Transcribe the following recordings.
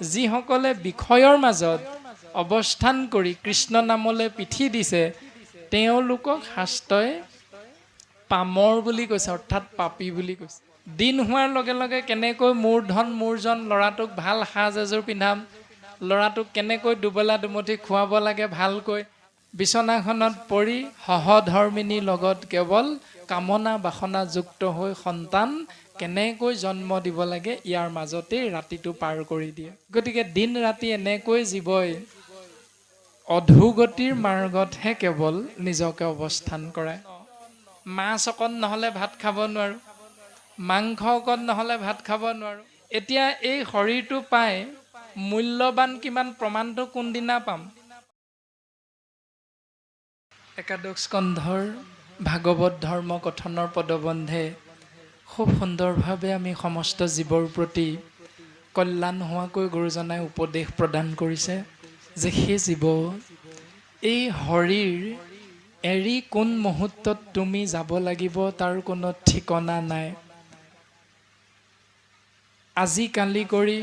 যিসকলে বিষয়ৰ মাজত অৱস্থান কৰি কৃষ্ণ নামলৈ পিঠি দিছে তেওঁলোকক শাস্ত্ৰই পামৰ বুলি কৈছে অৰ্থাৎ পাপী বুলি কৈছে। দিন হোৱাৰ লগে লগে কেনেকৈ মোৰ ধন মোৰজন ল'ৰাটোক ভাল সাজ এযোৰ পিন্ধাম ল'ৰাটোক কেনেকৈ দুবেলা দুমুঠি খুৱাব লাগে ভালকৈ বিচনাখনত পৰি সহধৰ্মিনীৰ লগত কেৱল কামনা বাসনা যুক্ত হৈ সন্তান কেনেকৈ জন্ম দিব লাগে ইয়াৰ মাজতেই ৰাতিটো পাৰ কৰি দিয়ে। গতিকে দিন ৰাতি এনেকৈ জীৱই অধোগতিৰ মাৰ্গতহে কেৱল নিজকে অৱস্থান কৰায় মাছ অকণ নহ'লে ভাত খাব নোৱাৰোঁ মাংস অকণ নহ'লে ভাত খাব নোৱাৰোঁ। এতিয়া এই শৰীৰটো পাই মূল্যৱান কিমান প্ৰমাণটো কোনদিনা পাম? একাদশ স্কন্ধৰ ভাগৱত ধৰ্ম কথনৰ পদবন্ধে খুব সুন্দৰভাৱে আমি সমস্ত জীৱৰ প্ৰতি কল্যাণ হোৱাকৈ গুৰুজনাই উপদেশ প্ৰদান কৰিছে যে সেই জীৱ এই শৰীৰ এৰি কোন মুহূৰ্তত তুমি যাব লাগিব তাৰ কোনো ঠিকনা নাই। আজিকালি কৰি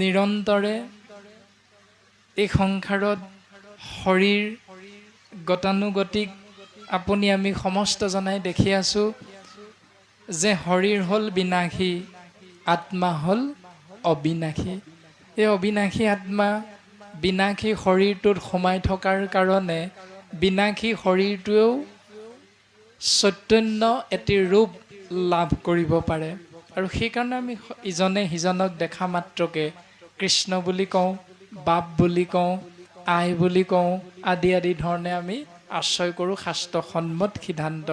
নিৰন্তৰে এই সংসাৰত শৰীৰ গতানুগতিক আপুনি আমি সমস্তজনাই দেখি আছোঁ। যে শৰীৰ হ'ল বিনাশী আত্মা হ'ল অবিনাশী। এই অবিনাশী আত্মা বিনাশী শৰীৰটোত সোমাই থকাৰ কাৰণে বিনাশী শৰীৰটোৱেও চৈতন্য এটি ৰূপ লাভ কৰিব পাৰে। আৰু সেইকাৰণে আমি ইজনে সিজনক দেখা মাত্ৰকে কৃষ্ণ বুলি কওঁ বাপ বুলি কওঁ আই বুলি কওঁ আদি আদি ধৰণে আমি আশ্ৰয় কৰোঁ শাস্ত্ৰসন্মত সিদ্ধান্ত।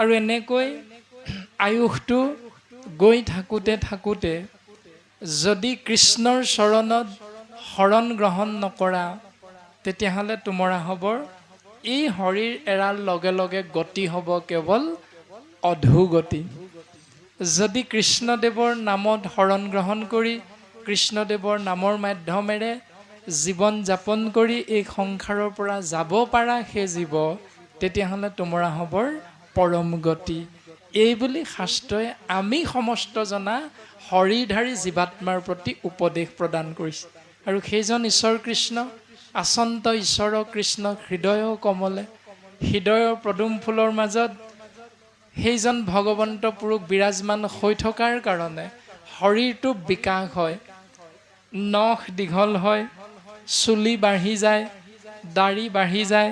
আৰু এনেকৈ আয়ুসটো গৈ থাকোঁতে থাকোঁতে যদি কৃষ্ণৰ চৰণত শৰণ গ্ৰহণ নকৰা তেতিয়াহ'লে তোমাৰ হ'বৰ এই শৰীৰ এৰাৰ লগে লগে গতি হ'ব কেৱল অধোগতি যদি কৃষ্ণদেৱৰ নামত শৰণ গ্ৰহণ কৰি কৃষ্ণদেৱৰ নামৰ মাধ্যমেৰে জীৱন যাপন কৰি এই সংসাৰৰ পৰা যাব পাৰা সেই জীৱ তেতিয়াহ'লে তোমাৰ হ'বৰ পৰম গতি। এই বুলি শাস্ত্ৰই আমি সমস্ত জনা শৰীৰধাৰী জীৱাত্মাৰ প্ৰতি উপদেশ প্ৰদান কৰিছে। আৰু সেইজন ঈশ্বৰ কৃষ্ণ আচন্ত ঈশ্বৰ কৃষ্ণ হৃদয় কমলে। হৃদয়ৰ পদুম ফুলৰ মাজত সেইজন ভগৱন্ত পুৰুষ বিৰাজমান হৈ থকাৰ কাৰণে শৰীৰটো বিকাশ হয় নখ দীঘল হয় চুলি বাঢ়ি যায় দাড়ি বাঢ়ি যায়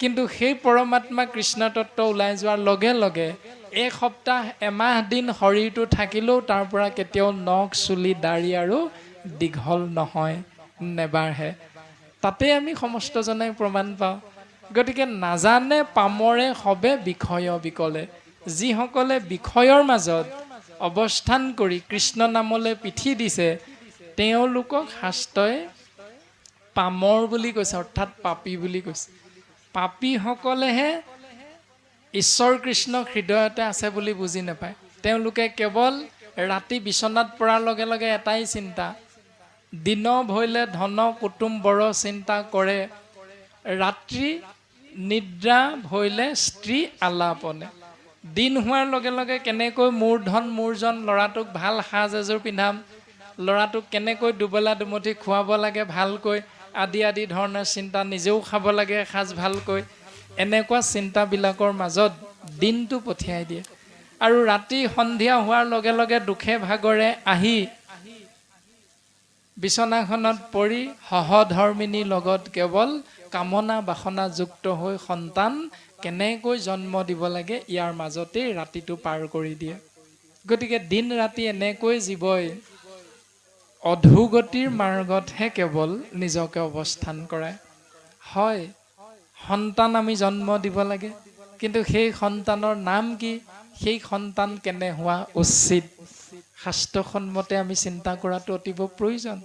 কিন্তু সেই পৰমাত্মা কৃষ্ণ তত্ত্ব ওলাই যোৱাৰ লগে লগে এক সপ্তাহ এমাহ দিন শৰীৰটো থাকিলেও তাৰ পৰা কেতিয়াও নখ চুলি দাড়ি আৰু দীঘল নহয় নেবাঢ়ে। তাতে আমি সমস্তজনাই প্ৰমাণ পাওঁ। গতিকে নাজানে পামৰে সবে বিষয় বিকলে। যিসকলে বিষয়ৰ মাজত অৱস্থান কৰি কৃষ্ণ নামলৈ পিঠি দিছে তেওঁলোকক শাস্ত্ৰই পামৰ বুলি কৈছে অৰ্থাৎ পাপী বুলি কৈছে। পাপীসকলেহে ঈশ্বৰ কৃষ্ণ হৃদয়তে আছে বুলি বুজি নাপায়। তেওঁলোকে কেৱল ৰাতি বিচনাত পৰাৰ লগে লগে এটাই চিন্তা দিন ভৈলে ধন, কুটুম, বৰ চিন্তা কৰে। ৰাত্ৰি নিদ্ৰা ভৈলে স্ত্ৰী আলাপনে। দিন হোৱাৰ লগে লগে কেনেকৈ মোৰ ধন মোৰজন ল'ৰাটোক ভালো সাজ এযোৰ পিন্ধাম, ল'ৰাটোক কেনেকৈ দুবেলা দুমুঠি খুৱাব লাগে ভালকৈ আদি আদি ধৰণৰ চিন্তা নিজেও খাব লাগে এসাঁজ ভালকৈ। এনেকুৱা চিন্তাবিলাকৰ মাজত দিনটো পঠিয়াই দিয়ে। আৰু ৰাতি সন্ধিয়া হোৱাৰ লগে লগে দুখে ভাগৰে আহি বিচনাখনত পৰি সহধৰ্মিনীৰ লগত কেৱল কামনা বাসনা যুক্ত হৈ সন্তান কেনেকৈ জন্ম দিব লাগে ইয়াৰ মাজতেই ৰাতিটো পাৰ কৰি দিয়ে। গতিকে দিন ৰাতি এনেকৈ জীৱই অধোগতিৰ মাৰ্গতহে কেৱল নিজকে অৱস্থান কৰায়। হয় সন্তান আমি জন্ম দিব লাগে কিন্তু সেই সন্তানৰ নাম কি? সেই সন্তান কেনে হোৱা উচিত? শাস্ত্ৰসন্মতে আমি চিন্তা কৰাটো অতিব প্ৰয়োজন।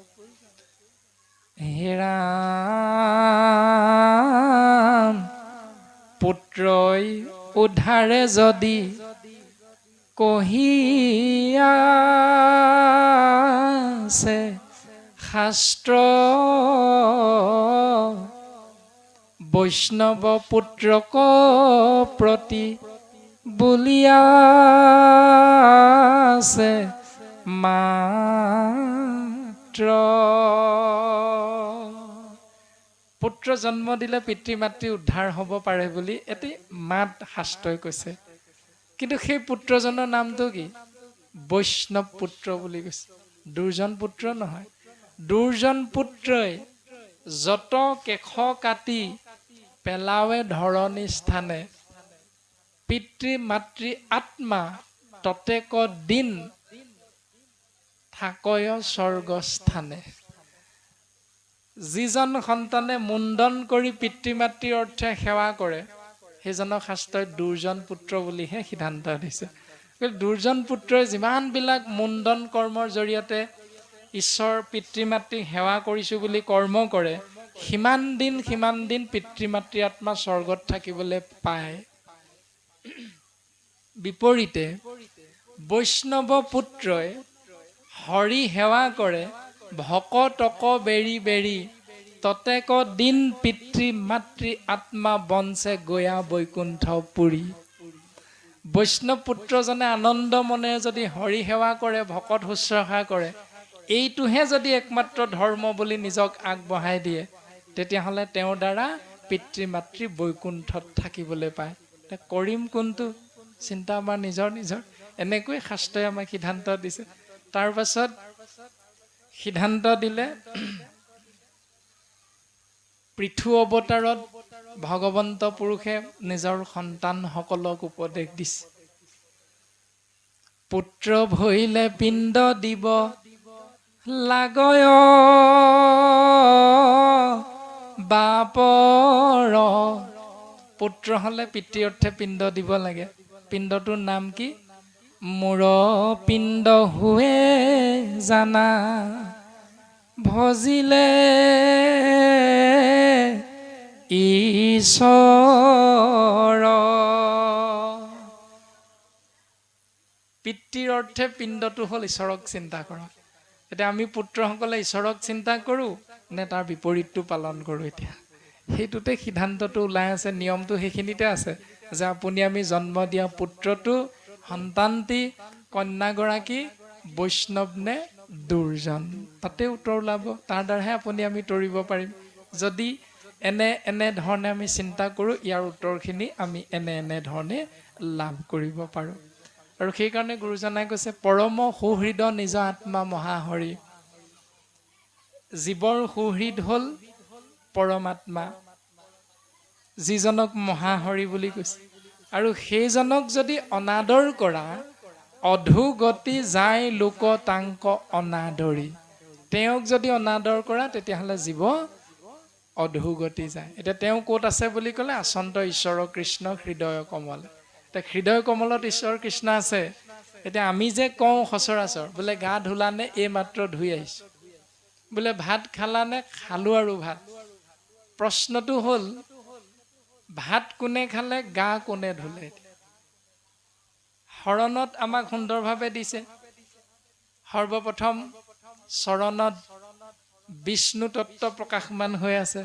হেৰাম পুত্ৰই উদ্ধাৰে যদি কহিয়াছে শাস্ত্ৰ বৈষ্ণৱ পুত্ৰক প্ৰতি বুলিয়াছে মা পুত্ৰ পুত্ৰ জন্ম দিলে পিতৃ মাতৃ উদ্ধাৰ হ'ব পাৰে বুলি এটি মাত শাস্ত্ৰই কৈছে। কিন্তু সেই পুত্ৰজনৰ নামটো কি? বৈষ্ণৱ পুত্ৰ বুলি কৈছে। দুৰ্জন পুত্ৰ নহয়। দুৰ্জন পুত্ৰই যত কেশ কাটি পেলাৱে ধৰণী স্থানে পিতৃ মাতৃ আত্মা ততেক দিন থাকয় স্বৰ্গস্থানে যিজন সন্তানে মুণ্ডন কৰি পিতৃ মাতৃৰ অৰ্থে সেৱা কৰে সেইজনক শাস্ত্ৰই দুৰ্জন পুত্ৰ বুলিহে সিদ্ধান্ত দিছে। গতিকে দুৰ্জন পুত্ৰই যিমানবিলাক মুণ্ডন কৰ্মৰ জৰিয়তে ঈশ্বৰ পিতৃ মাতৃক সেৱা কৰিছোঁ বুলি কৰ্ম কৰে সিমান দিন সিমান দিন পিতৃ মাতৃ আত্মা স্বৰ্গত থাকিবলৈ পায়। বিপৰীতে বৈষ্ণৱ পুত্ৰই হৰি সেৱা কৰে ভকতক বেৰি বেৰি ততেক দিন পিতৃ মাতৃ আত্মা বঞ্চে গয়া বৈকুণ্ঠ পুৰী। বৈষ্ণৱ পুত্ৰজনে আনন্দ মনেৰে যদি হৰি সেৱা কৰে ভকত শুশ্ৰূষা কৰে এইটোহে যদি একমাত্ৰ ধৰ্ম বুলি নিজক আগবঢ়াই দিয়ে তেতিয়াহ'লে তেওঁৰ দ্বাৰা পিতৃ মাতৃ বৈকুণ্ঠত থাকিবলৈ পায়। কৰিম কোনটো? চিন্তা আমাৰ নিজৰ নিজৰ। এনেকৈ শাস্ত্ৰই আমাক সিদ্ধান্ত দিছে। তাৰ পাছত সিদ্ধান্ত দিলে পৃথু অৱতাৰত ভগৱন্ত পুৰুষে নিজৰ সন্তানসকলক উপদেশ দিছে। পুত্ৰ ভৈলে পিণ্ড দিব লাগয় বাপৰ। পুত্ৰ হ'লে পিতৃ অৰ্থে পিণ্ড দিব লাগে। পিণ্ডটোৰ নাম কি? মূৰ পিণ্ড হুৱে জানা ভজিলে পিতৃৰ অৰ্থে পিণ্ডটো হ'ল ঈশ্বৰক চিন্তা কৰা। এতিয়া আমি পুত্ৰসকলে ঈশ্বৰক চিন্তা কৰোঁ নে তাৰ বিপৰীতটো পালন কৰোঁ এতিয়া? সেইটোতে সিদ্ধান্তটো ওলাই আছে নিয়মটো সেইখিনিতে আছে যে আপুনি আমি জন্ম দিয়া পুত্ৰটো সন্তানটি কন্যাগৰাকী বৈষ্ণৱ নে দুৰ্জন? তাতে উত্তৰ ওলাব। তাৰ দ্বাৰাহে আপুনি আমি তৰিব পাৰিম। যদি এনে এনেধৰণে আমি চিন্তা কৰোঁ ইয়াৰ উত্তৰখিনি আমি এনে এনেধৰণে লাভ কৰিব পাৰোঁ। আৰু সেইকাৰণে গুৰুজনাই কৈছে পৰম সুহৃদ নিজ আত্মা মহাহৰি। জীৱৰ সুহৃদ হ'ল পৰমাত্মা। যিজনক মহাহৰি বুলি কৈছে। আৰু সেইজনক যদি অনাদৰ কৰা অধোগতি যায় লোক তাংক অনাদৰি। তেওঁক যদি অনাদৰ কৰা তেতিয়াহ'লে জীৱ অধোগতি যায়। এতিয়া তেওঁ ক'ত আছে বুলি ক'লে আচন্ত ঈশ্বৰ কৃষ্ণ হৃদয় কমল। এতিয়া হৃদয় কমলত ঈশ্বৰ কৃষ্ণ আছে। এতিয়া আমি যে কওঁ সচৰাচৰ বোলে গা ধুলানে এই মাত্ৰ ধুই আহিছোঁ। বোলে ভাত খালানে খালোঁ আৰু ভাত। প্ৰশ্নটো হ'ল ভাত কোনে খালে গা কোনে ধুলে শৰণত আমাক সুন্দৰভাৱে দিছে। সৰ্বপ্ৰথম চৰণত বিষ্ণু তত্ত্ব প্ৰকাশমান হৈ আছে।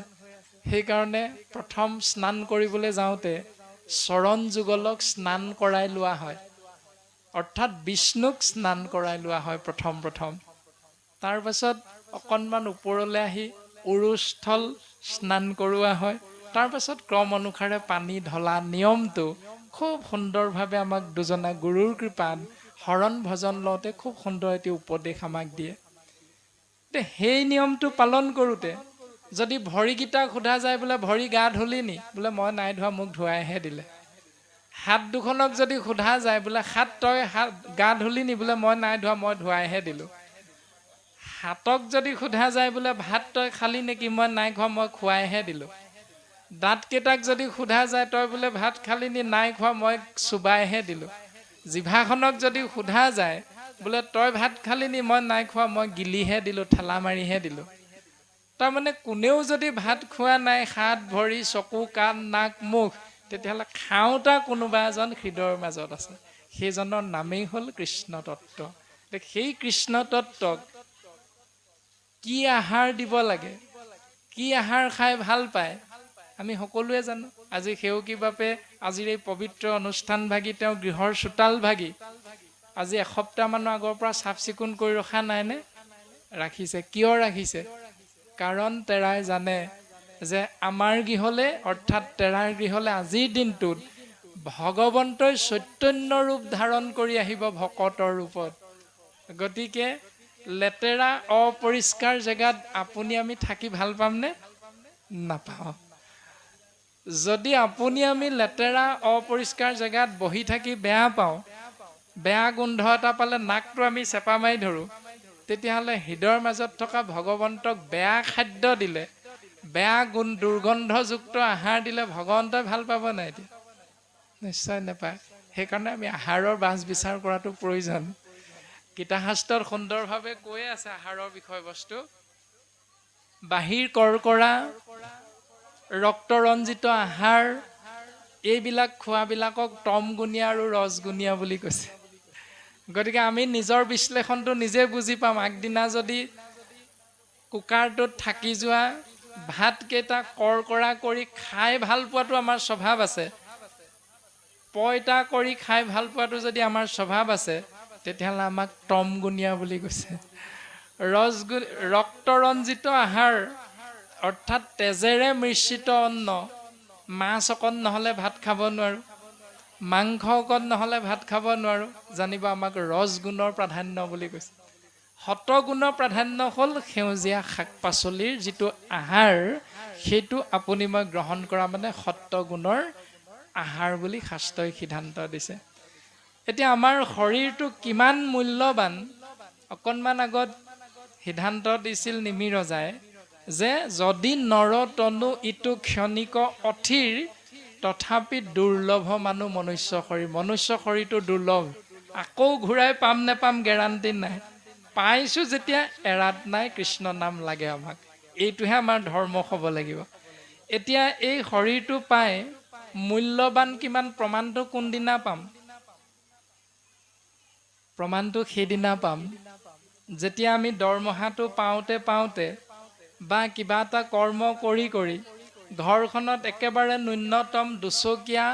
সেইকাৰণে প্ৰথম স্নান কৰিবলৈ যাওঁতে চৰণ যুগলক স্নান কৰাই লোৱা হয়। অৰ্থাৎ বিষ্ণুক স্নান কৰাই লোৱা হয় প্ৰথম প্ৰথম। তাৰ পাছত অকণমান ওপৰলৈ আহি উৰুস্থল স্নান কৰোৱা হয়। তাৰ পাছত ক্ৰম অনুসাৰে পানী ঢলা নিয়মটো খুব সুন্দৰভাৱে আমাক দুজনা গুৰুৰ কৃপাত শৰণ ভজন লওঁতে খুব সুন্দৰ এটি উপদেশ আমাক দিয়ে। সেই নিয়মটো পালন কৰোঁতে যদি ভৰিকেইটাক সোধা যায় বোলে ভৰি গা ধুলি নি বোলে মই নাই ধোৱা মোক ধুৱাইহে দিলে। হাত দুখনক যদি সোধা যায় বোলে হাত তই হাত গা ধুলি নি বোলে মই নাই ধোৱা মই ধুৱাইহে দিলোঁ। হাতক যদি সোধা যায় বোলে ভাত তই খালি নেকি? মই নাই খোৱা মই খুৱাইহে দিলোঁ। দাঁতকেইটাক যদি সোধা যায় তই বোলে ভাত খালি নি নাই খোৱা মই চুবাইহে দিলোঁ। জিভাখনক যদি সোধা যায় বোলে তই ভাত খালি নি মই নাই খোৱা মই গিলিহে দিলোঁ ঠেলা মাৰিহে দিলোঁ। তাৰমানে কোনেও যদি ভাত খোৱা নাই হাত ভৰি চকু কাণ নাক মুখ তেতিয়াহ'লে খাওঁতা কোনোবা এজন হৃদয়ৰ মাজত আছে। সেইজনৰ নামেই হ'ল কৃষ্ণ তত্ত্ব। সেই কৃষ্ণ তত্ত্বক কি আহাৰ দিব লাগে? কি আহাৰ খাই ভাল পায়? আমি সকলোৱে জানো। আজি সেউকী বাপে আজিৰ এই পবিত্ৰ অনুষ্ঠান ভাগি তেওঁ গৃহৰ চোতাল ভাগি আজি এসপ্তাহমানৰ আগৰ পৰা চাফ চিকুণ কৰি ৰখা নাইনে ৰাখিছে। কিয় ৰাখিছে? কাৰণ তেৰাই জানে যে আমাৰ গৃহলে অৰ্থাৎ তেৰাৰ গৃহলে আজিৰ দিনটোত ভগৱন্তই চৈতন্য ৰূপ ধাৰণ কৰি আহিব ভকতৰ ৰূপত। গতিকে লেতেৰা অপৰিষ্কাৰ জেগাত আপুনি আমি থাকি ভাল পামনে? নাপাওঁ। যদি আপুনি আমি লেতেৰা অপৰিষ্কাৰ জেগাত বহি থাকি বেয়া পাওঁ বেয়া গোন্ধ এটা পালে নাকটো আমি চেপা মাৰি ধৰোঁ। তেতিয়াহ'লে হৃদয়ৰ মাজত থকা ভগৱন্তক বেয়া খাদ্য দিলে বেয়া গুণ দুৰ্গন্ধযুক্ত আহাৰ দিলে ভগৱন্তই ভাল পাব নাই এতিয়া? নিশ্চয় নাপায়। সেইকাৰণে আমি আহাৰৰ বাছ বিচাৰ কৰাটো প্ৰয়োজন। গীতাশাস্ত্ৰত সুন্দৰভাৱে কৈয়ে আছে আহাৰৰ বিষয়বস্তু। বাহিৰ কৰকৰা ৰক্তৰঞ্জিত আহাৰ এইবিলাক খোৱাবিলাকক টমগুণীয়া আৰু ৰসগুণীয়া বুলি কৈছে। গতিকে আমি নিজৰ বিশ্লেষণটো নিজে বুজি পাম। আগদিনা যদি কুকাৰটোত থাকি যোৱা ভাতকেইটা কৰকৰা কৰি খাই ভালো পোৱাটো আমাৰ স্বভাৱ আছে। পইতা কৰি খাই ভালো পোৱাটো যদি আমাৰ স্বভাৱ আছে, তেতিয়াহ'লে আমাক টমগুণীয়া বুলি কৈছে। ৰসগু, ৰক্তৰঞ্জিত আহাৰ, অৰ্থাৎ তেজেৰে মিশ্ৰিত অন্ন, মাছ অকণ নহ'লে ভাত খাব নোৱাৰোঁ। মাংস অকণ নহ'লে ভাত খাব নোৱাৰোঁ। জানিব আমাক ৰসগুণৰ প্ৰাধান্য বুলি কৈছে। শতগুণৰ প্ৰাধান্য হ'ল সেউজীয়া শাক পাচলিৰ যিটো আহাৰ সেইটো আপুনি মই গ্ৰহণ কৰা মানে সত্বগুণৰ আহাৰ বুলি শাস্ত্ৰই সিদ্ধান্ত দিছে। এতিয়া আমাৰ শৰীৰটো কিমান মূল্যৱান অকণমান আগত সিদ্ধান্ত দিছিল নিমি ৰজাই যে যদি নৰ তনু ইটো ক্ষণিক অথিৰ তথাপি দুৰ্লভ মানুহ মনুষ্য শৰীৰ। মনুষ্য শৰীৰটো দুৰ্লভ। আকৌ ঘূৰাই পাম নেপাম গেৰাণ্টি নাই। পাইছোঁ যেতিয়া এৰাত নাই কৃষ্ণ নাম লাগে আমাক। এইটোহে আমাৰ ধৰ্ম হ'ব লাগিব। এতিয়া এই শৰীৰটো পাই মূল্যৱান কিমান প্ৰমাণটো কোনদিনা পাম? প্ৰমাণটো সেইদিনা পাম। যেতিয়া আমি দৰমহাটো পাওঁতে পাওঁতে বা কিবা এটা কৰ্ম কৰি কৰি ঘৰখনত একেবাৰে ন্যূনতম দুচকীয়া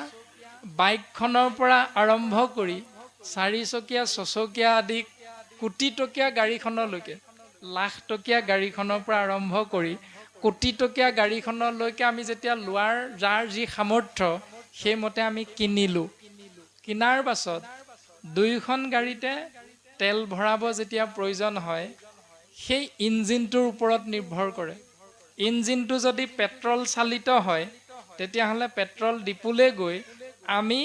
বাইকখনৰ পৰা আৰম্ভ কৰি চাৰিচকীয়া ছচকীয়া আদি কোটি টকীয়া গাড়ীখনলৈকে লাখ টকীয়া গাড়ীখনৰ পৰা আৰম্ভ কৰি কোটি টকীয়া গাড়ীখনলৈকে আমি যেতিয়া লোৱাৰ যাৰ যি সামৰ্থ্য সেইমতে আমি কিনিলোঁ। কিনাৰ পাছত দুয়োখন গাড়ীতে তেল ভৰাব যেতিয়া প্ৰয়োজন হয় সেই ইঞ্জিনটোৰ ওপৰত নিৰ্ভৰ কৰে। ইঞ্জিনটো যদি পেট্ৰল চালিত হয় তেতিয়াহ'লে পেট্ৰল ডিপুলৈ গৈ আমি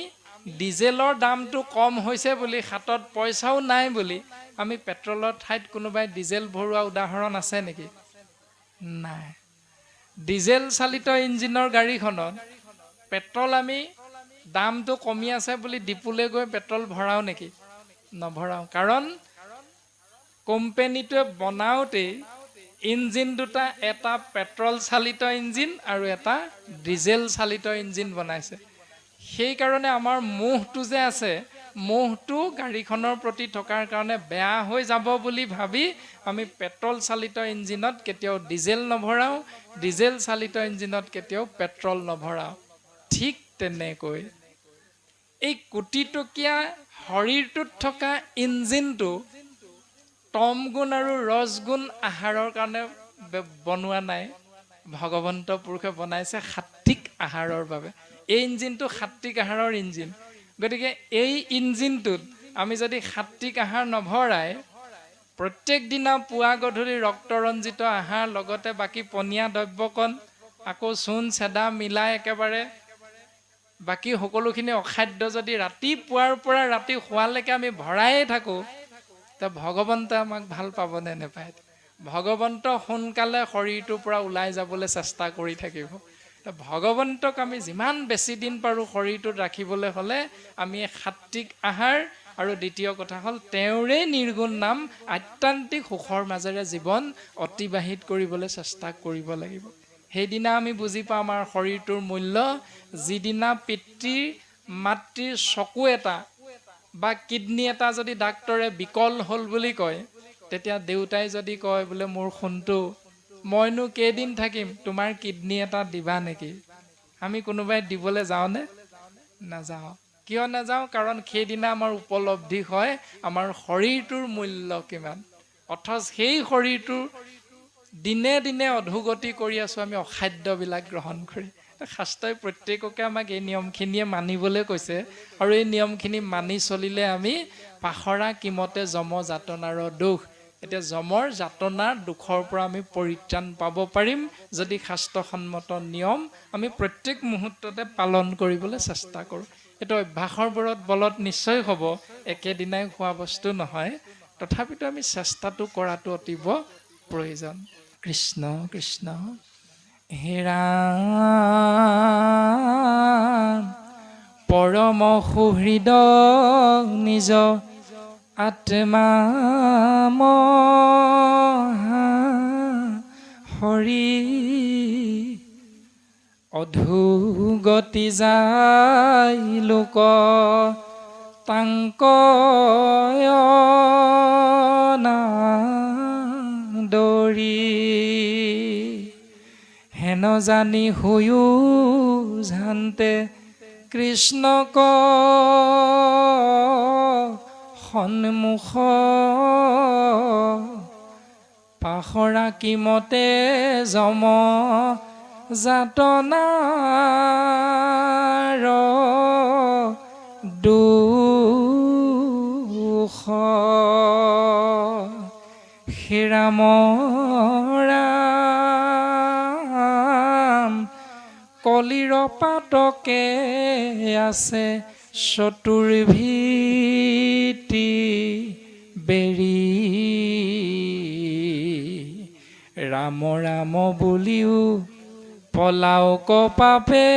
ডিজেলৰ দামটো কম হৈছে বুলি হাতত পইচাও নাই বুলি আমি পেট্ৰলৰ ঠাইত কোনোবাই ডিজেল ভৰোৱা উদাহৰণ আছে নেকি? নাই। ডিজেল চালিত ইঞ্জিনৰ গাড়ীখনত পেট্ৰল আমি দামটো কমি আছে বুলি ডিপুলৈ গৈ পেট্ৰল ভৰাওঁ নেকি? নভৰাওঁ। কাৰণ কোম্পেনীটোৱে বনাওঁতেই ইঞ্জিন দুটা এটা পেট্ৰল চালিত ইঞ্জিন আৰু এটা ডিজেল চালিত ইঞ্জিন বনাইছে। সেইকাৰণে আমাৰ মোহটো যে আছে মোহটো গাড়ীখনৰ প্ৰতি থকাৰ কাৰণে বেয়া হৈ যাব বুলি ভাবি আমি পেট্ৰল চালিত ইঞ্জিনত কেতিয়াও ডিজেল নভৰাওঁ ডিজেল চালিত ইঞ্জিনত কেতিয়াও পেট্ৰল নভৰাওঁ। ঠিক তেনেকৈ। এই কোটি টকীয়া শৰীৰটোত থকা ইঞ্জিনটো টম গুণ আৰু ৰসগুণ আহাৰৰ কাৰণে বনোৱা নাই। ভগৱন্ত পুৰুষে বনাইছে সাত্বিক আহাৰৰ বাবে। এই ইঞ্জিনটো সাত্বিক আহাৰৰ ইঞ্জিন। গতিকে এই ইঞ্জিনটোত আমি যদি সাত্বিক আহাৰ নভৰাই প্ৰত্যেক দিনা পুৱা গধূলি ৰক্তৰঞ্জিত আহাৰ লগতে বাকী পনীয়া দ্ৰব্যকণ আকৌ চূণ চেদা মিলাই একেবাৰে বাকী সকলোখিনি অখাদ্য যদি ৰাতিপুৱাৰ পৰা ৰাতি শোৱালৈকে আমি ভৰায়ে থাকোঁ তে ভগৱন্তই আমাক ভাল পাবনে নেপায়? ভগৱন্ত সোনকালে শৰীৰটোৰ পৰা ওলাই যাবলৈ চেষ্টা কৰি থাকিব। ভগৱন্তক আমি যিমান বেছি দিন পাৰোঁ শৰীৰটোত ৰাখিবলৈ হ'লে আমি সাত্বিক আহাৰ আৰু দ্বিতীয় কথা হ'ল তেওঁৰে নিৰ্গুণ নাম আত্যান্তিক সুখৰ মাজেৰে জীৱন অতিবাহিত কৰিবলৈ চেষ্টা কৰিব লাগিব। সেইদিনা আমি বুজি পাম আমাৰ শৰীৰটোৰ মূল্য যিদিনা পিতৃৰ মাতৃৰ চকু এটা বা কিডনী এটা যদি ডাক্তৰে বিকল হ'ল বুলি কয় তেতিয়া দেউতাই যদি কয় বোলে মোৰ সোণটো মইনো কেইদিন থাকিম? তোমাৰ কিডনী এটা দিবা নেকি? আমি কোনোবাই দিবলৈ যাওঁনে? নাযাওঁ। কিয় নাযাওঁ? কাৰণ সেইদিনা আমাৰ উপলব্ধি হয় আমাৰ শৰীৰটোৰ মূল্য কিমান। অথচ সেই শৰীৰটোৰ দিনে দিনে অধোগতি কৰি আছোঁ আমি অখাদ্যবিলাক গ্ৰহণ কৰি। শাস্ত্ৰই প্ৰত্যেককে আমাক এই নিয়মখিনিয়ে মানিবলৈ কৈছে। আৰু এই নিয়মখিনি মানি চলিলে আমি পাখৰা কিমতে যম যাতনাৰ দুখ এতিয়া যমৰ যাতনাৰ দুখৰ পৰা আমি পৰিত্ৰাণ পাব পাৰিম যদি শাস্ত্ৰসন্মত নিয়ম আমি প্ৰত্যেক মুহূৰ্ততে পালন কৰিবলৈ চেষ্টা কৰোঁ। এইটো অভ্যাসৰ বলত বলত নিশ্চয় হ'ব একেদিনাই খোৱা বস্তু নহয়। তথাপিতো আমি চেষ্টাটো কৰাটো অতীৱ প্ৰয়োজন। কৃষ্ণ কৃষ্ণ। হেৰা পৰম সুহৃদ নিজ আত্মা মহা হৰি অধুগতি যাই লোক তাংক দৰি হেন জানি হৈও জানতে কৃষ্ণক সন্মুখ পাখৰা কিমতে যম যাতনাৰ দুখ। শ্ৰীৰাম কলিৰ পাতকে আছে চতুৰ্ভীতি বেৰি। ৰাম ৰাম বুলিও পলাও কপাপে